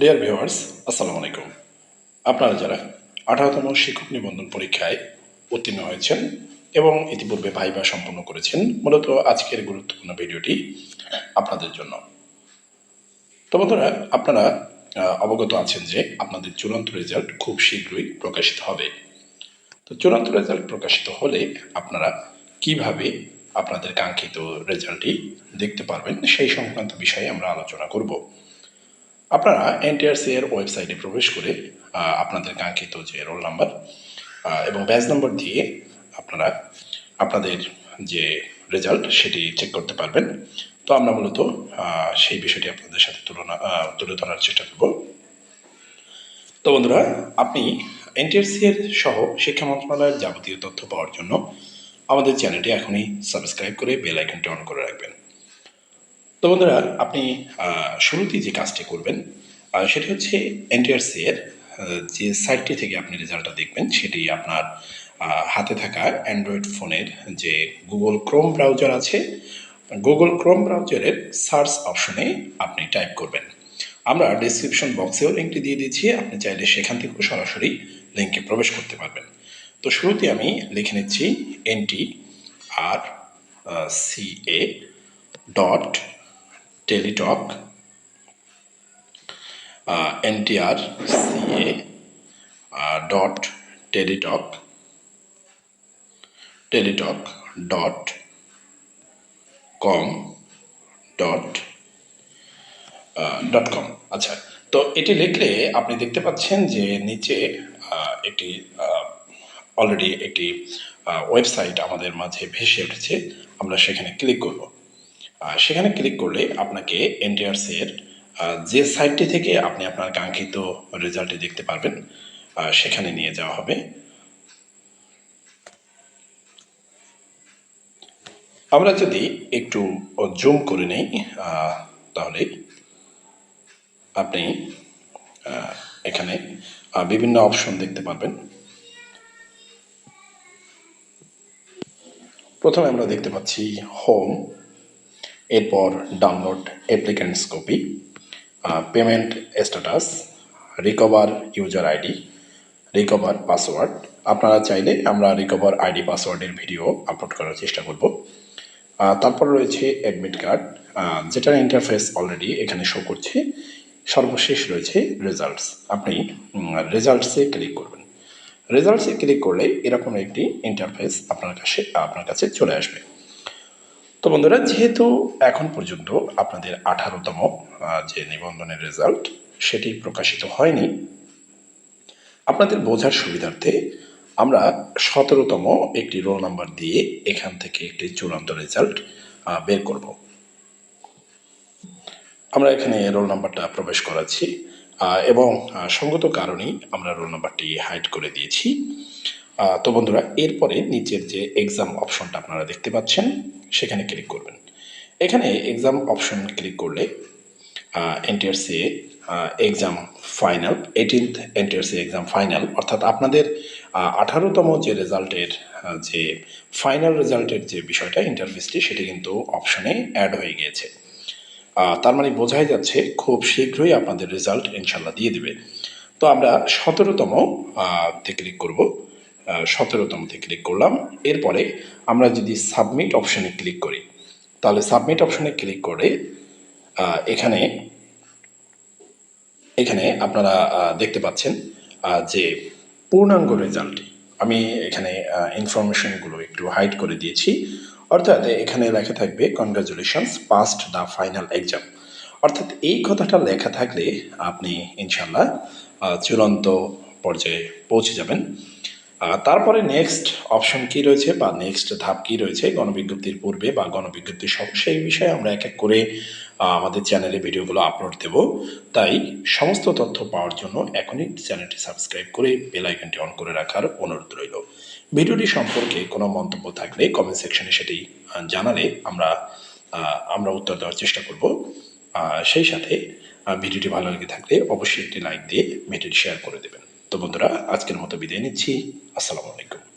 Dear viewers আসসালামু আলাইকুম। আপনারা যারা আঠারোতম শিক্ষক নিবন্ধন পরীক্ষায় উত্তীর্ণ হয়েছেন এবং ইতিপূর্বে ভাইবা সম্পন্ন করেছেন, মূলত আজকের গুরুত্বপূর্ণ ভিডিওটি আপনাদের জন্য। তো বন্ধুরা, আপনারা অবগত আছেন যে আপনাদের চূড়ান্ত রেজাল্ট খুব শীঘ্রই প্রকাশিত হবে। তো চূড়ান্ত রেজাল্ট প্রকাশিত হলে আপনারা কীভাবে আপনাদের কাঙ্ক্ষিত রেজাল্টটি দেখতে পারবেন, সেই সংক্রান্ত বিষয়ে আমরা আলোচনা করব। আপনারা এনটিআরসি এর ওয়েবসাইটে প্রবেশ করে আপনাদের কাঙ্ক্ষিত যে রোল নাম্বার এবং ব্যাচ নম্বর দিয়ে আপনারা আপনাদের যে রেজাল্ট সেটি চেক করতে পারবেন। তো আমরা মূলত সেই বিষয়টি আপনাদের সাথে তুলনা তুলে ধরার চেষ্টা করব। তো বন্ধুরা, আপনি এনটিআরসি এর সহ শিক্ষা মন্ত্রণালয়ের যাবতীয় তথ্য পাওয়ার জন্য আমাদের চ্যানেলটি এখনই সাবস্ক্রাইব করে বেল আইকনটি অন করে রাখবেন। তো বন্ধুরা, আপনি শুরুতেই যে কাজটি করবেন সেটি হচ্ছে এনটিআরসি এর যে সাইটটি থেকে আপনি রেজাল্টটা দেখবেন, সেটি আপনার হাতে থাকা অ্যান্ড্রয়েড ফোনের যে গুগল ক্রোম ব্রাউজার আছে গুগল ক্রোম ব্রাউজারের সার্চ অপশনে আপনি টাইপ করবেন। আমরা ডিসক্রিপশন বক্সেও লিঙ্কটি দিয়ে দিচ্ছি, আপনি চাইলে সেখান থেকেও সরাসরি লিঙ্কে প্রবেশ করতে পারবেন। তো শুরুতে আমি লিখে নিচ্ছি NT R C A dot Teletalk NTR CA dot Teletalk Teletalk dot com dot dot com আচ্ছা তো এটি লিখলে আপনি দেখতে পাচ্ছেন যে নিচে আহ, একটি অলরেডি একটি ওয়েবসাইট আমাদের মাঝে ভেসে উঠেছে। আমরা সেখানে ক্লিক করব। সেখানে ক্লিক করলে আপনাকে এনটিআরসি এর আহ, যে সাইটটি থেকে আপনি আপনার কাঙ্ক্ষিত রেজাল্টটি দেখতে পারবেন সেখানে নিয়ে যাওয়া হবে। আমরা যদি একটু জুম করে নেই তাহলে আপনি এখানে বিভিন্ন অপশন দেখতে পারবেন। প্রথমে আমরা দেখতে পাচ্ছি হোম এরপর download applicants copy payment status recover user ID recover password আপনারা চাইলে আমরা রিকভার আইডি পাসওয়ার্ডের ভিডিও আপলোড করার চেষ্টা করব। তারপর রয়েছে অ্যাডমিট কার্ড যেটার ইন্টারফেস অলরেডি এখানে শো করছে। সর্বশেষ রয়েছে রেজাল্টস আপনি রেজাল্টসে ক্লিক করবেন। রেজাল্টসে ক্লিক করলে এরকম একটি ইন্টারফেস আপনার কাছে আপনার কাছে চলে আসবে। তো বন্ধুরা, যেহেতু এখন পর্যন্ত আপনাদের আঠারোতম যে নিবন্ধনের রেজাল্ট সেটি প্রকাশিত হয়নি, আপনাদের বোঝার সুবিধার্থে আমরা সতেরোতম একটি রোল নাম্বার দিয়ে এখান থেকে একটি চূড়ান্ত রেজাল্ট বের করব। আমরা এখানে রোল নাম্বারটা প্রবেশ করাচ্ছি এবং সঙ্গত কারণেই আমরা রোল নাম্বারটি হাইড করে দিয়েছি। তো বন্ধুরা, এরপরে নিচের যে এক্সাম অপশনটা আপনারা দেখতে পাচ্ছেন, সেখানে ক্লিক করবেন। এখানে এক্সাম অপশন ক্লিক করলে NTRCA exam final eighteenth NTRCA exam final অর্থাৎ আপনাদের আঠারোতম যে রেজাল্টের যে ফাইনাল রেজাল্টের যে বিষয়টা ইন্টারফেসটি সেটি কিন্তু অপশনে অ্যাড হয়ে গিয়েছে। তার মানে বোঝাই যাচ্ছে, খুব শীঘ্রই আপনাদের রেজাল্ট ইনশাল্লাহ দিয়ে দেবে। তো আমরা সতেরোতম তে ক্লিক করব। সতেরোতমতে ক্লিক করলাম। এরপরে আমরা যদি সাবমিট অপশনে ক্লিক করি, তাহলে সাবমিট অপশানে ক্লিক করে এখানে এখানে আপনারা দেখতে পাচ্ছেন যে পূর্ণাঙ্গ রেজাল্টটি আমি এখানে ইনফরমেশনগুলো একটু হাইড করে দিয়েছি। অর্থাৎ এখানে লেখা থাকবে congratulations passed the final exam অর্থাৎ এই কথাটা লেখা থাকলে আপনি ইনশাল্লাহ চূড়ান্ত পর্যায়ে পৌঁছে যাবেন। তারপরে নেক্সট অপশন কি রয়েছে বা নেক্সট ধাপ কি রয়েছে গণবিজ্ঞপ্তির পূর্বে বা গণবিজ্ঞপ্তির সব সেই বিষয়ে আমরা এক এক করে আমাদের চ্যানেলে ভিডিওগুলো আপলোড দেব। তাই সমস্ত তথ্য পাওয়ার জন্য এখনই চ্যানেলটি সাবস্ক্রাইব করে বেল আইকনটি অন করে রাখার অনুরোধ রইল। ভিডিওটি সম্পর্কে কোনো মন্তব্য থাকলে কমেন্ট সেকশনে সেটি জানালে আমরা আমরা উত্তর দেওয়ার চেষ্টা করব। সেই সাথে ভিডিওটি ভালো লেগে থাকলে অবশ্যই একটি লাইক দিয়ে ভিডিওটি শেয়ার করে দেবেন। তো বন্ধুরা আজকের মতো বিদায় নিচ্ছি। আসসালামু আলাইকুম।